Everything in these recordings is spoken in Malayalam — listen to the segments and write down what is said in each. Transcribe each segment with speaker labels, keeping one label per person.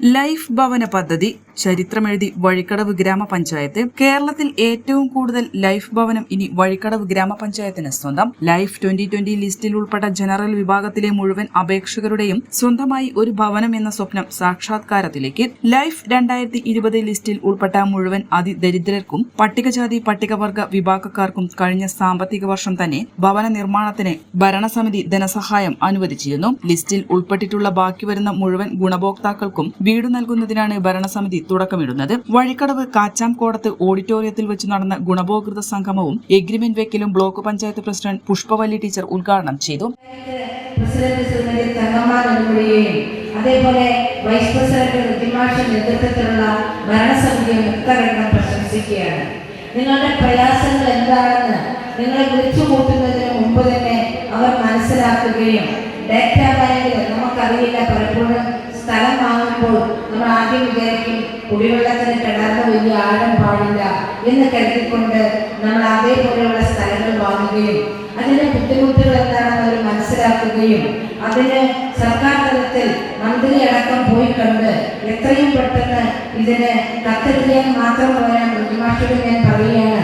Speaker 1: ലൈഫ് ഭവന പദ്ധതി ചരിത്രമെഴുതി വഴിക്കടവ് ഗ്രാമപഞ്ചായത്ത്. കേരളത്തിൽ ഏറ്റവും കൂടുതൽ ലൈഫ് ഭവനം ഇനി വഴിക്കടവ് ഗ്രാമപഞ്ചായത്തിന് സ്വന്തം. ലൈഫ് ട്വന്റി ട്വന്റി ലിസ്റ്റിൽ ഉൾപ്പെട്ട ജനറൽ വിഭാഗത്തിലെ മുഴുവൻ അപേക്ഷകരുടെയും സ്വന്തമായി ഒരു ഭവനം എന്ന സ്വപ്നം സാക്ഷാത്കാരത്തിലേക്ക്. ലൈഫ് രണ്ടായിരത്തി ഇരുപത് ലിസ്റ്റിൽ ഉൾപ്പെട്ട മുഴുവൻ അതിദരിദ്രർക്കും പട്ടികജാതി പട്ടികവർഗ വിഭാഗക്കാർക്കും കഴിഞ്ഞ സാമ്പത്തിക വർഷം തന്നെ ഭവന നിർമ്മാണത്തിന് ഭരണസമിതി ധനസഹായം അനുവദിച്ചിരുന്നു. ലിസ്റ്റിൽ ഉൾപ്പെട്ടിട്ടുള്ള ബാക്കി വരുന്ന മുഴുവൻ ഗുണഭോക്താക്കൾക്കും വീട് നൽകുന്നതിനാണ് ഭരണസമിതി തുടക്കമിടുന്നത്. വഴിക്കടവ് കാച്ചാംകോടത്ത് ഓഡിറ്റോറിയത്തിൽ വെച്ച് നടന്ന ഗുണഭോക്തൃ സംഗമവും agreement വെക്കലും block panchayat president Pushpavalli teacher ഉദ്ഘാടനം ചെയ്തു.
Speaker 2: അതേപോലെ വൈസ് പ്രസിഡന്റ് ഋതിമാഷ നേതൃത്വത്തിലുള്ള ഭരണസമിതി മുക്തരംഗം പ്രശംസിക്കുകയാണ് നിങ്ങളുടെ പ്രയാസങ്ങൾ എന്താണെന്ന് നിങ്ങളെ വിളിച്ചു കൂട്ടുന്നതിന് മുമ്പ് തന്നെ അവർ മനസ്സിലാക്കുകയും ഡാറ്റ ബാങ്കിൽ നമുക്കറിയില്ല. പലപ്പോഴും സ്ഥലം വാങ്ങുമ്പോൾ നമ്മൾ ആദ്യം വിചാരിക്കും കുടിവെള്ളത്തിന് കിണറിന് വലിയ ആഴം പാടില്ല എന്ന് കരുതിക്കൊണ്ട് നമ്മൾ അതേപോലെയുള്ള സ്ഥലങ്ങൾ വാങ്ങുകയും അതിന്റെ ബുദ്ധിമുട്ടുകൾ എന്താണെന്ന് അവർ മനസ്സിലാക്കുകയും അതിന് സർക്കാർ തലത്തിൽ മന്ത്രി അടക്കം പോയി കണ്ട് എത്രയും പെട്ടെന്ന് ഇതിന് കത്തെഴുതിയാൽ മാത്രം പോരാൻ പ്രതിമാഷികൾ ഞാൻ പറയുകയാണ്.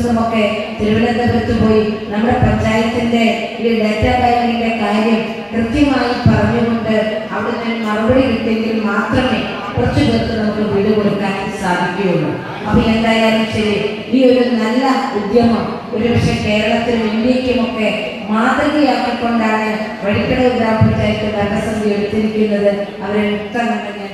Speaker 2: പ്രസിഡന്റും വൈസ് പ്രസിഡന്റും ഒക്കെ തിരുവനന്തപുരത്ത് പോയി നമ്മുടെ പഞ്ചായത്തിന്റെ ഈ ഡാറ്റാ ബാങ്കിന്റെ കാര്യം കൃത്യമായി പറഞ്ഞുകൊണ്ട് അവിടെ നിന്ന് മറുപടി കിട്ടിയെങ്കിൽ മാത്രമേ കുറച്ചു പേർക്ക് നമുക്ക് വീട് കൊടുക്കാൻ സാധിക്കുകയുള്ളൂ. അപ്പൊ എന്തായാലും ശരി ഈ ഒരു നല്ല ഉദ്യമം ഒരുപക്ഷെ കേരളത്തിലും ഇന്ത്യക്കുമൊക്കെ മാതൃകയാക്കിക്കൊണ്ടാണ് വഴിക്കടവ് ഗ്രാമപഞ്ചായത്ത് ഭരണസമിതി എടുത്തിരിക്കുന്നത് അവരെ പ്രശംസിക്കുകയാണ്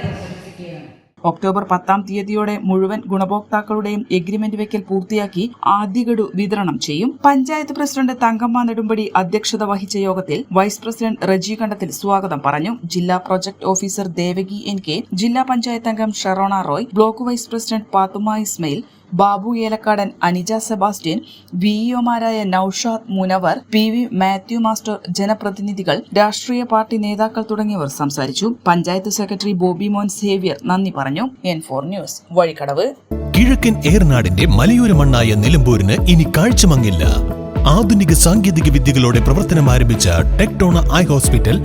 Speaker 1: ഒക്ടോബർ പത്താം തീയതിയോടെ മുഴുവൻ ഗുണഭോക്താക്കളുടെയും എഗ്രിമെന്റ് വെക്കൽ പൂർത്തിയാക്കി ആദ്യഗഡു വിതരണം ചെയ്യും. പഞ്ചായത്ത് പ്രസിഡന്റ് തങ്കമ്മ നെടുമ്പടി അധ്യക്ഷത വഹിച്ച യോഗത്തിൽ വൈസ് പ്രസിഡന്റ് റജി കണ്ടത്തിൽ സ്വാഗതം പറഞ്ഞു. ജില്ലാ project officer Devaki N K ജില്ലാ പഞ്ചായത്ത് അംഗം Sherona Roy block vice president Pathuma Ismail Babu Elakkadan Anija Sebastian വിഇഒമാരായ Noushad Munavar P V Mathew master ജനപ്രതിനിധികൾ രാഷ്ട്രീയ പാർട്ടി നേതാക്കൾ തുടങ്ങിയവർ സംസാരിച്ചു. പഞ്ചായത്ത് സെക്രട്ടറി ബോബി മോൻ സേവ്യർ നന്ദി പറഞ്ഞു. N four news Vazhikkadavu.
Speaker 3: കിഴക്കൻ ഏർനാടിന്റെ മലയോര മണ്ണായ നിലമ്പൂരിന് ഇനി കാഴ്ചമങ്ങില്ല. ആധുനിക സാങ്കേതിക വിദ്യകളോടെ പ്രവർത്തനം ആരംഭിച്ച ടെക്ടോണ ഐ ഹോസ്പിറ്റൽ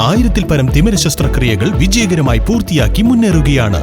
Speaker 3: ആയിരത്തിൽ പരം തിമിര ശസ്ത്രക്രിയകൾ വിജയകരമായി പൂർത്തിയാക്കി മുന്നേറുകയാണ്.